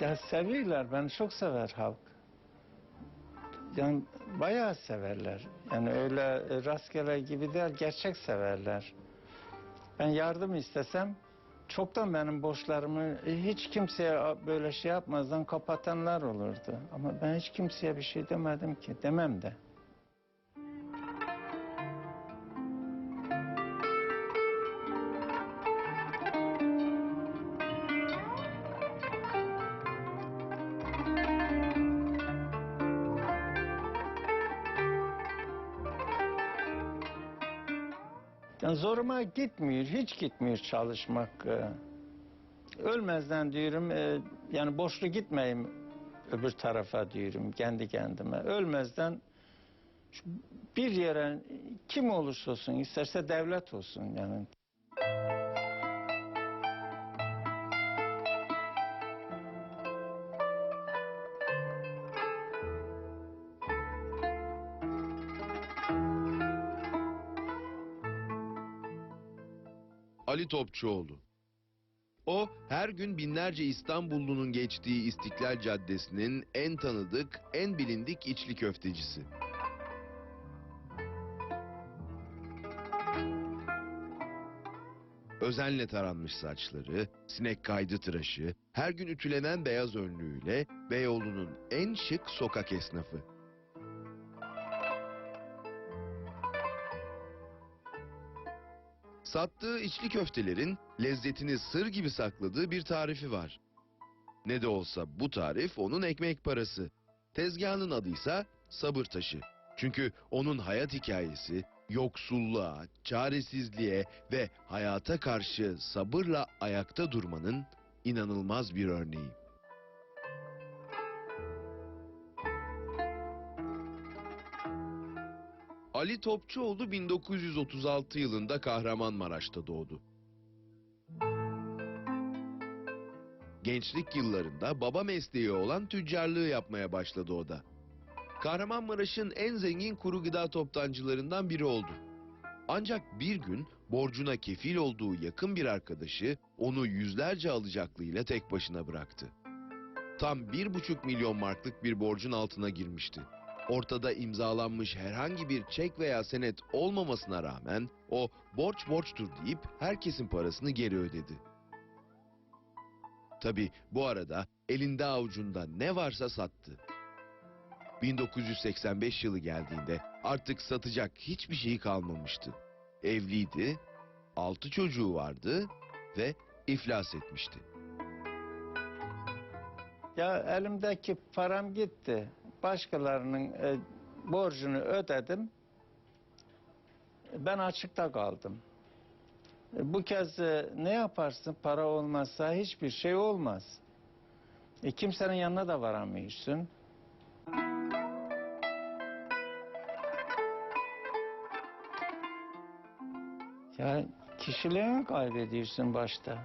Ya seviyorlar, beni çok sever halk. Yani bayağı severler. Yani öyle rastgele gibi değil, gerçek severler. Ben yardım istesem çoktan benim borçlarımı hiç kimseye böyle şey yapmazdan kapatanlar olurdu. Ama ben hiç kimseye bir şey demedim ki, demem de. Yani zoruma gitmiyor, hiç gitmiyor çalışmak. Ee, Ölmezden diyorum, e, yani boşlu gitmeyeyim öbür tarafa diyorum kendi kendime. Ölmezden bir yere kim olursa olsun, isterse devlet olsun yani. Ali Topçuoğlu. O her gün binlerce İstanbullunun geçtiği İstiklal Caddesi'nin en tanıdık, en bilindik içli köftecisi. Özenle taranmış saçları, sinek kaydı tıraşı, her gün ütülenen beyaz önlüğüyle Beyoğlu'nun en şık sokak esnafı. Sattığı içli köftelerin lezzetini sır gibi sakladığı bir tarifi var. Ne de olsa bu tarif onun ekmek parası. Tezgahının adıysa sabır taşı. Çünkü onun hayat hikayesi yoksulluğa, çaresizliğe ve hayata karşı sabırla ayakta durmanın inanılmaz bir örneği. Ali Topçuoğlu 1936 yılında Kahramanmaraş'ta doğdu. Gençlik yıllarında baba mesleği olan tüccarlığı yapmaya başladı o da. Kahramanmaraş'ın en zengin kuru gıda toptancılarından biri oldu. Ancak bir gün borcuna kefil olduğu yakın bir arkadaşı onu yüzlerce alacaklıyla tek başına bıraktı. Tam bir buçuk milyon marklık bir borcun altına girmişti. Ortada imzalanmış herhangi bir çek veya senet olmamasına rağmen o borç borçtur deyip herkesin parasını geri ödedi. Tabi bu arada elinde avucunda ne varsa sattı. 1985 yılı geldiğinde artık satacak hiçbir şeyi kalmamıştı. Evliydi, altı çocuğu vardı ve iflas etmişti. Ya elimdeki param gitti. Başkalarının e, borcunu ödedim. Ben açıkta kaldım. E, bu kez e, ne yaparsın? Para olmazsa hiçbir şey olmaz. E, kimsenin yanına da varamıyorsun. Ya kişiliğini kaybediyorsun başta.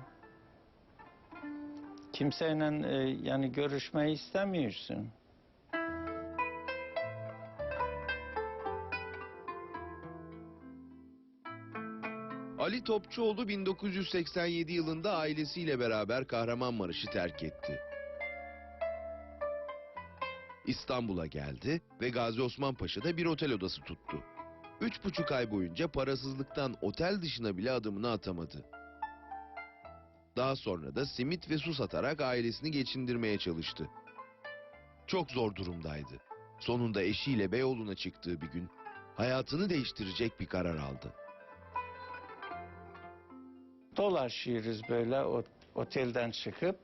Kimseyle e, yani görüşmeyi istemiyorsun. Ali Topçuoğlu 1987 yılında ailesiyle beraber Kahramanmaraş'ı terk etti. İstanbul'a geldi ve Gazi Osman Paşa'da bir otel odası tuttu. Üç buçuk ay boyunca parasızlıktan otel dışına bile adımını atamadı. Daha sonra da simit ve su satarak ailesini geçindirmeye çalıştı. Çok zor durumdaydı. Sonunda eşiyle Beyoğlu'na çıktığı bir gün hayatını değiştirecek bir karar aldı. Dolaşıyoruz böyle otelden çıkıp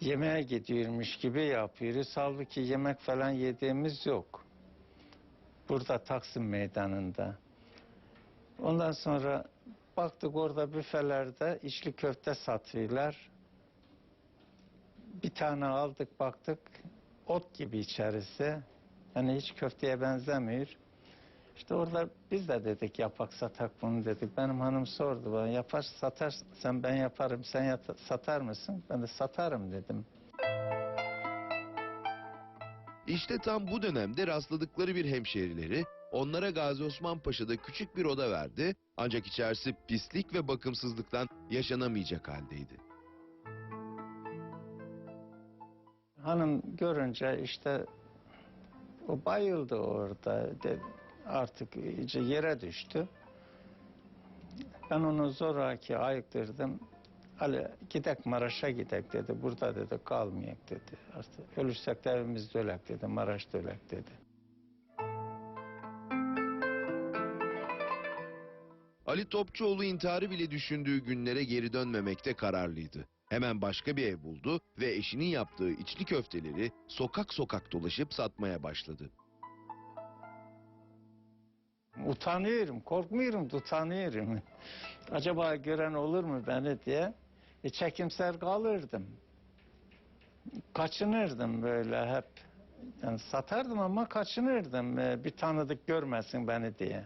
yemeğe gidiyormuş gibi yapıyoruz. Halbuki yemek falan yediğimiz yok. Burada Taksim Meydanı'nda. Ondan sonra baktık orada büfelerde içli köfte satıyorlar. Bir tane aldık baktık ot gibi içerisi. Yani hiç köfteye benzemiyor. İşte orada biz de dedik yapak satak bunu dedik. Benim hanım sordu bana yapar satar sen ben yaparım sen yata- satar mısın? Ben de satarım dedim. İşte tam bu dönemde rastladıkları bir hemşehrileri onlara Gazi Osman Paşa'da küçük bir oda verdi ancak içerisi pislik ve bakımsızlıktan yaşanamayacak haldeydi. hanım görünce işte o bayıldı orada. De, artık iyice yere düştü. Ben onu zoraki ayıktırdım. Ali gidek Maraş'a gidek dedi. Burada dedi kalmayak dedi. Artık ölürsek de evimizde ölek dedi. Maraş'ta ölek dedi. Ali Topçuoğlu intiharı bile düşündüğü günlere geri dönmemekte kararlıydı. Hemen başka bir ev buldu ve eşinin yaptığı içli köfteleri sokak sokak dolaşıp satmaya başladı. Utanıyorum, korkmuyorum, utanıyorum. Acaba gören olur mu beni diye. E, çekimser kalırdım. Kaçınırdım böyle hep. Yani satardım ama kaçınırdım. e, bir tanıdık görmesin beni diye.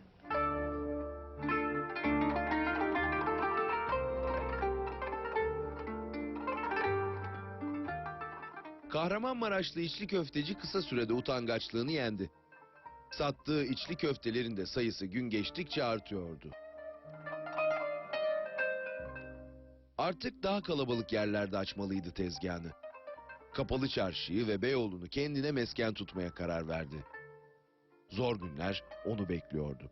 Kahramanmaraşlı içli köfteci kısa sürede utangaçlığını yendi. Sattığı içli köftelerin de sayısı gün geçtikçe artıyordu. Artık daha kalabalık yerlerde açmalıydı tezgahını. Kapalı çarşıyı ve Beyoğlu'nu kendine mesken tutmaya karar verdi. Zor günler onu bekliyordu.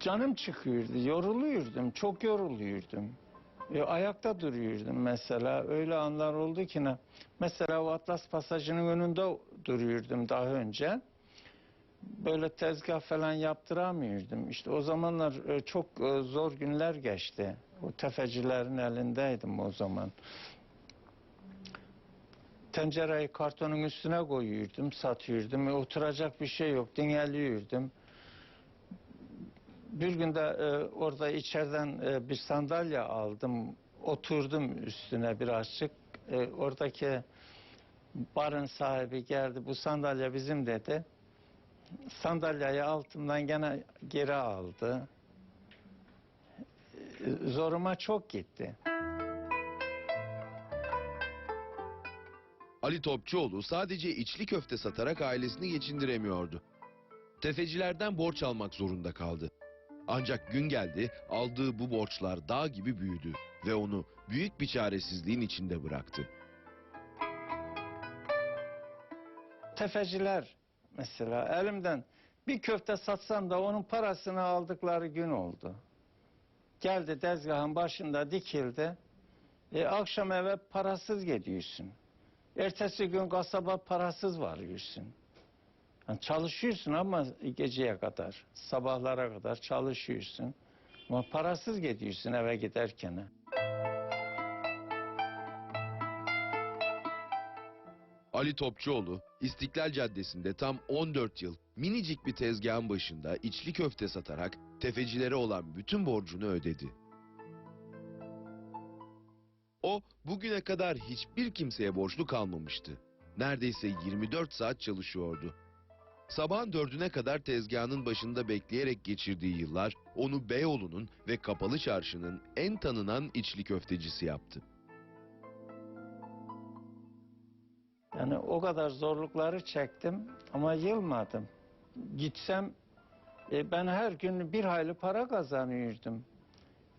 Canım çıkıyordu, yoruluyordum, çok yoruluyordum. E, ayakta duruyordum mesela. Öyle anlar oldu ki ne? Mesela o Atlas Pasajı'nın önünde duruyordum daha önce. Böyle tezgah falan yaptıramıyordum. İşte o zamanlar e, çok e, zor günler geçti. O tefecilerin elindeydim o zaman. Tencereyi kartonun üstüne koyuyordum, satıyordum. E, oturacak bir şey yok, dingeliyordum. Bir günde e, orada içeriden e, bir sandalye aldım. Oturdum üstüne birazcık. E, oradaki barın sahibi geldi. Bu sandalye bizim dedi. Sandalyeyi altımdan gene geri aldı. E, zoruma çok gitti. Ali Topçuoğlu sadece içli köfte satarak ailesini geçindiremiyordu. Tefecilerden borç almak zorunda kaldı. Ancak gün geldi aldığı bu borçlar dağ gibi büyüdü ve onu büyük bir çaresizliğin içinde bıraktı. Tefeciler mesela elimden bir köfte satsam da onun parasını aldıkları gün oldu. Geldi tezgahın başında dikildi. E, akşam eve parasız gidiyorsun. Ertesi gün kasaba parasız varıyorsun. Yani çalışıyorsun ama geceye kadar, sabahlara kadar çalışıyorsun. Ama parasız gidiyorsun eve giderken. Ali Topçuoğlu İstiklal Caddesi'nde tam 14 yıl minicik bir tezgahın başında içli köfte satarak tefecilere olan bütün borcunu ödedi. O bugüne kadar hiçbir kimseye borçlu kalmamıştı. Neredeyse 24 saat çalışıyordu. Sabahın dördüne kadar tezgahının başında bekleyerek geçirdiği yıllar onu Beyoğlu'nun ve Kapalı Çarşı'nın en tanınan içli köftecisi yaptı. Yani o kadar zorlukları çektim ama yılmadım. Gitsem e, ben her gün bir hayli para kazanıyordum.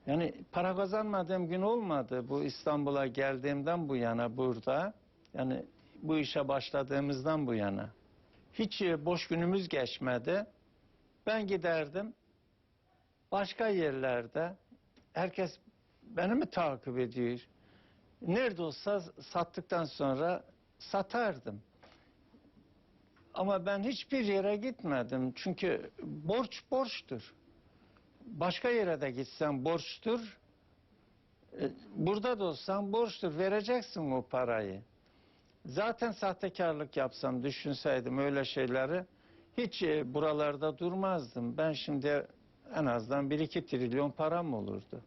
Yani para kazanmadığım gün olmadı bu İstanbul'a geldiğimden bu yana burada. Yani bu işe başladığımızdan bu yana. Hiç e, boş günümüz geçmedi. Ben giderdim. Başka yerlerde herkes beni mi takip ediyor? Nerede olsa sattıktan sonra satardım. Ama ben hiçbir yere gitmedim. Çünkü borç borçtur. Başka yere de gitsen borçtur. E, Burada da olsan borçtur. Vereceksin o parayı. Zaten sahtekarlık yapsam, düşünseydim öyle şeyleri hiç e, buralarda durmazdım. Ben şimdi en azından 1-2 trilyon param olurdu.